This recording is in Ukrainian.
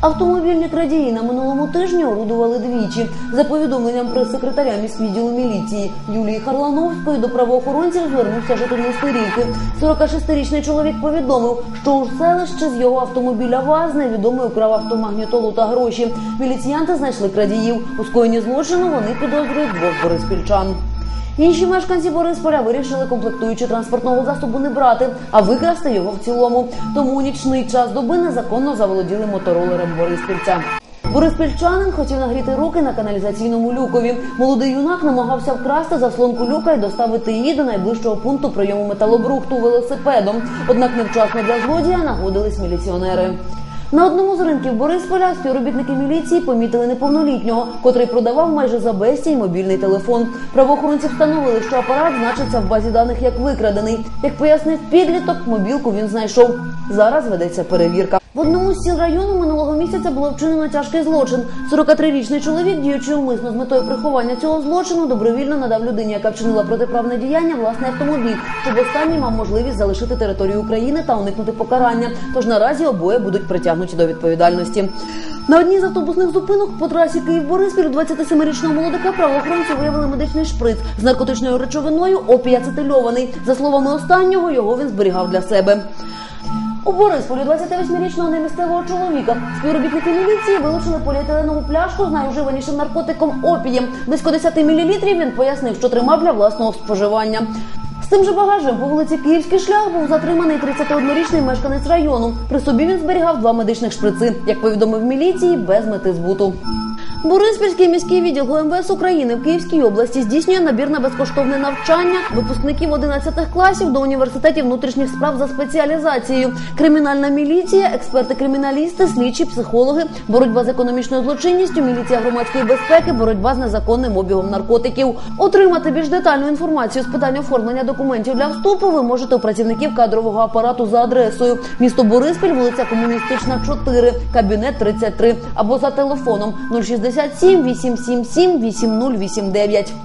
Автомобільні крадії на минулому тижні орудували двічі. За повідомленням прес-секретаря міськвідділу міліції Юлії Харлановської до правоохоронців звернувся житель Нестерівки. 46-річний чоловік повідомив, що у селище з його автомобіля ВАЗ невідомий украв автомагнітолу та гроші. Міліціянти знайшли крадіїв. У скоєнні злочину вони підозрюють двох бориспільчан. Інші мешканці Борисполя вирішили комплектуючи транспортного засобу не брати, а викрасти його в цілому. Тому у нічний час доби незаконно заволоділи моторолером Бориспільця. Бориспільчанин хотів нагріти руки на каналізаційному люкові. Молодий юнак намагався вкрасти заслонку люка і доставити її до найближчого пункту прийому металобрухту велосипедом. Однак невчасно для злодія нагодились міліціонери. На одному з ринків Борисполя співробітники міліції помітили неповнолітнього, котрий продавав майже за безцінь мобільний телефон. Правоохоронці встановили, що апарат значиться в базі даних як викрадений. Як пояснив підліток, мобілку він знайшов. Зараз ведеться перевірка. В одному з сіл району минулого місяця було вчинено тяжкий злочин. 43-річний чоловік, діючи умисно з метою приховання цього злочину, добровільно надав людині, яка вчинила протиправне діяння, власний автомобіль, щоб останній мав можливість залишити територію України та уникнути покарання. Тож наразі обоє будуть притягнуті до відповідальності. На одній з автобусних зупинок по трасі Київ-Бориспіль у 27-річного молодика правоохоронці виявили медичний шприц з наркотичною речовиною опій ацетильований. За словами останнього, його він зберігав для себе. У Борисполі 28-річного немісцевого чоловіка співробітники міліції вилучили поліетиленову пляшку з найуживанішим наркотиком опієм. Близько 10 мл він пояснив, що тримав для власного споживання. З тим же багажем по вулиці Київський шлях був затриманий 31-річний мешканець району. При собі він зберігав два медичних шприци, як повідомив міліції, без мети збуту. Бориспільський міський відділ ГМВС України в Київській області здійснює набір на безкоштовне навчання випускників 11 класів до університетів внутрішніх справ за спеціалізацією. Кримінальна міліція, експерти-криміналісти, слідчі, психологи, боротьба з економічною злочинністю, міліція громадської безпеки, боротьба з незаконним обігом наркотиків. Отримати більш детальну інформацію з питань оформлення документів для вступу ви можете у працівників кадрового апарату за адресою місто Бориспіль, вулиця Комуністична, 4, кабінет 33 або за телефоном 067 877 8089.